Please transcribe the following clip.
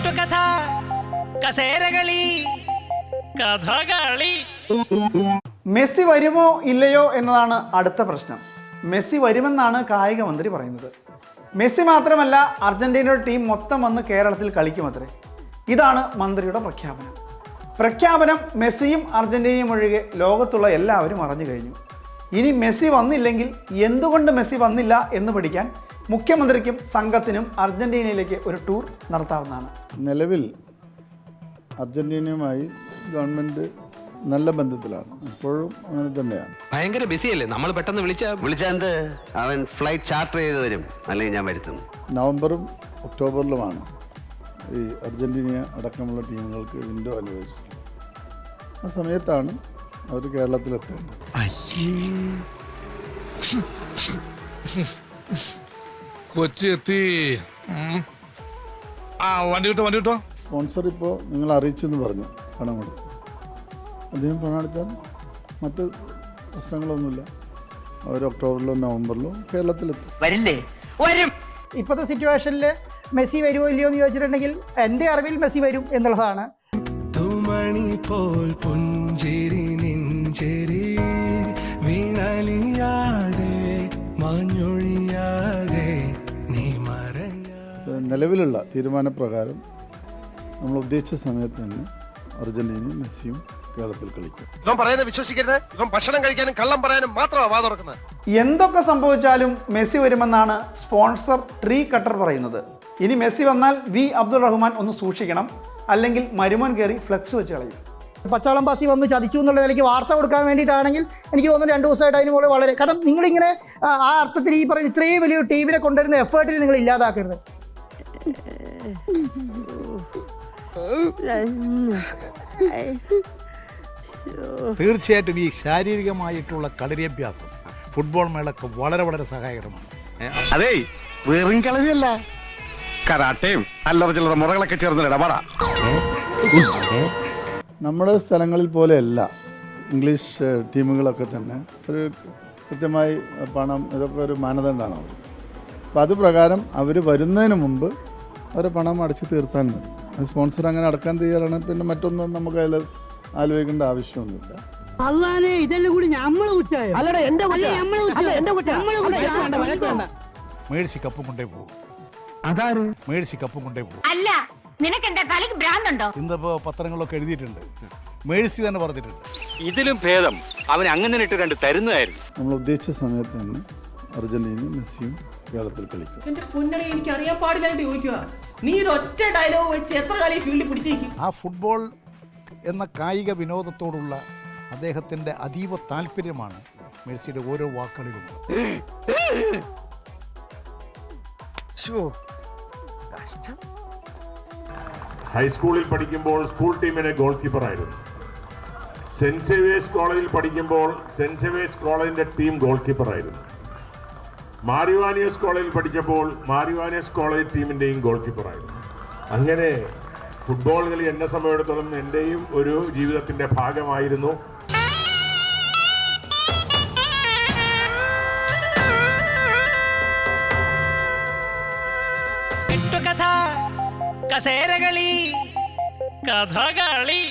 കെട്ടുകഥ കസേരകളി Kathakali. Messi വരുമോ ഇല്ലയോ എന്നതാണ് അടുത്ത പ്രശ്നം. മെസ്സി വരുമെന്നാണ് കായിക മന്ത്രി പറയുന്നത്. മെസ്സി മാത്രമല്ല അർജന്റീനയുടെ ടീം മൊത്തം വന്ന് കേരളത്തിൽ കളിക്കുമത്രേ. ഇതാണ് മന്ത്രിയുടെ പ്രഖ്യാപനം. പ്രഖ്യാപനം മെസ്സിയും അർജന്റീനയും ഒഴികെ ലോകത്തുള്ള എല്ലാവരും അറിഞ്ഞു കഴിഞ്ഞു. ഇനി മെസ്സി വന്നില്ലെങ്കിൽ എന്തുകൊണ്ട് മെസ്സി വന്നില്ല എന്ന് പഠിക്കാൻ മുഖ്യമന്ത്രിക്കും സംഘത്തിനും അർജന്റീനയിലേക്ക് ഒരു ടൂർ നടത്താവുന്നതാണ്. നിലവിൽ അർജന്റീനയുമായി ഗവൺമെന്റ് നല്ല ബന്ധത്തിലാണ്. ഇപ്പോഴും അങ്ങനെ തന്നെയാണ്. ഭയങ്കര ബിസിയല്ലേ? നമ്മൾ പെട്ടെന്ന് വിളിച്ച വിളിച്ചാന്ത് അവൻ ഫ്ലൈറ്റ് ചാർട്ടർ ചെയ്ത് വരും. അല്ലെങ്കിൽ ഞാൻ വരുത്തുന്നു. നവംബറും ഒക്ടോബറിലുമാണ് ഈ അർജന്റീന അടക്കമുള്ള ടീമുകൾക്ക് വിൻഡോ അനുവദിച്ചിട്ടുള്ളത് ആ സമയത്താണ് അവർ കേരളത്തിലെത്തേണ്ടത്. കൊച്ചി എത്തി. ആ വണ്ടി കിട്ടോ വണ്ടി കിട്ടോ? സ്പോൺസർ ഇപ്പോൾ നിങ്ങൾ അറിയിച്ചു എന്ന് പറഞ്ഞു പണം കൊടുത്തു. അദ്ദേഹം പണം അടച്ചാൽ മറ്റ് പ്രശ്നങ്ങളൊന്നുമില്ല. അവർ ഒക്ടോബറിലോ നവംബറിലോ കേരളത്തിലെത്തും. വരില്ലേ? വരും. ഇപ്പോഴത്തെ സിറ്റുവേഷനിൽ മെസ്സി വരുമോ ഇല്ലയോ എന്ന് ചോദിച്ചിട്ടുണ്ടെങ്കിൽ എന്റെ അറിവിൽ മെസ്സി വരും എന്നുള്ളതാണ്. തുമണി പോൽ പുഞ്ചിരി നെഞ്ചേരി വീണലിയാതെ നിലവിലുള്ള തീരുമാനപ്രകാരം നമ്മൾ ഉദ്ദേശിച്ച സമയത്ത് തന്നെ അർജന്റീനയും മെസ്സിയും കേരളത്തിൽ കളിക്കും. ഇവൻ പറയുന്നത് വിശ്വസിക്കരുത്. ഇവൻ ഭക്ഷണം കഴിക്കാനും കള്ളം പറയാനും മാത്രമാണ് വാ തുറക്കുന്നത് എന്തൊക്കെ സംഭവിച്ചാലും മെസ്സി വരുമെന്നാണ് സ്പോൺസർ ട്രീ കട്ടർ പറയുന്നത്. ഇനി മെസ്സി വന്നാൽ വി അബ്ദുൾ റഹ്മാൻ ഒന്ന് സൂക്ഷിക്കണം. അല്ലെങ്കിൽ മരുമൻ കയറി ഫ്ലെക്സ് വെച്ച് കളയും. പച്ചാളം പാസി വന്ന് ചതിച്ചു എന്നുള്ള നിലയ്ക്ക് വാർത്ത കൊടുക്കാൻ വേണ്ടിയിട്ടാണെങ്കിൽ എനിക്ക് തോന്നുന്നു രണ്ട് ദിവസമായിട്ട് അതിന് മുകളിൽ വളരെ കാരണം നിങ്ങളിങ്ങനെ ആ, ആ അർത്ഥത്തിൽ ഈ പറയുന്ന ഇത്രയും വലിയ ടീമിനെ കൊണ്ടുവരുന്ന എഫേർട്ടിൽ നിങ്ങൾ ഇല്ലാതാക്കരുത്. തീർച്ചയായിട്ടും ഈ ശാരീരികമായിട്ടുള്ള കളരിയഭ്യാസം ഫുട്ബോൾ മേളക്ക് വളരെ വളരെ സഹായകരമാണ്. അതെ വെറും കളരിയല്ല. കരാട്ടയും അല്ലറ ചില്ലറ മുറകളൊക്കെ ചേർന്ന് ഇടപാടാ. നമ്മുടെ സ്ഥലങ്ങളിൽ പോലെയല്ല. ഇംഗ്ലീഷ് ടീമുകളൊക്കെ തന്നെ ഒരു കൃത്യമായി പണം ഇതൊക്കെ ഒരു മാനദണ്ഡമാണ് അവർ അപ്പോൾ അത് പ്രകാരം അവർ വരുന്നതിന് മുമ്പ് അവർ പണം അടച്ചു തീർത്താൽ മതി. അത് സ്പോൺസർ അങ്ങനെ അടക്കാൻ തയ്യാറാണ്. പിന്നെ മറ്റൊന്നും നമുക്ക് അതിൽ ആലോചിക്കേണ്ട ആവശ്യമൊന്നുമില്ല അള്ളാനെ ഇതെല്ലാം കൂടി നമ്മൾ കുറ്റായോ? അല്ലടാ എന്റെ മേഴ്സി കപ്പും കൊണ്ടേ പോകും അതാര്? മേഴ്സി കപ്പും കൊണ്ടേ പോകും അല്ല നിനക്കെന്താ തലക്ക് ഭ്രാന്തുണ്ടോ? പത്രങ്ങളിലൊക്കെ എഴുതിയിട്ടുണ്ട്. മേഴ്സി തന്നെ പറഞ്ഞിട്ടുണ്ട്. ഇതിലും ഭേദം അവൻ അങ്ങനെ ഇട്ട് രണ്ട് തരുന്നതായിരുന്നു. നമ്മൾ ഉദ്ദേശിച്ച സമയത്ത് തന്നെ അർജന്റീനയും മെസ്സിയും കേരളത്തിൽ കളിക്കും എന്റെ പൊന്നണി എനിക്ക് അറിയാൻ പാടില്ലായിട്ട് ചോദിക്കുക. നീ ഒരു ഒറ്റ ഡയലോഗ് വെച്ച് എത്ര കാലം ഈ ഫീൽഡിൽ പിടിച്ചേക്കും ആ ഫുട്ബോൾ എന്ന കായിക വിനോദത്തോടുള്ള അദ്ദേഹത്തിന്റെ അതീവ താല്പര്യമാണ് മെഴ്സിയുടെ ഓരോ വാക്കുകളിലും. ഹൈസ്കൂളിൽ പഠിക്കുമ്പോൾ സ്കൂൾ ടീമിലെ ഗോൾ കീപ്പറായിരുന്നു സെന്റ് സേവിയേഴ്സ് കോളേജിൽ പഠിക്കുമ്പോൾ സെന്റ് സേവിയേഴ്സ് കോളേജിന്റെ ടീം ഗോൾ കീപ്പറായിരുന്നു മാരിവാനിയസ് കോളേജിൽ പഠിച്ചപ്പോൾ മാരിവാനിയസ് കോളേജ് ടീമിന്റെയും ഗോൾ കീപ്പറായിരുന്നു അങ്ങനെ ഫുട്ബോൾ കളി എന്നെ സംബന്ധിച്ചിടത്തോളം എന്റെയും ഒരു ജീവിതത്തിന്റെ ഭാഗമായിരുന്നു. കസേരകളി കഥകളി.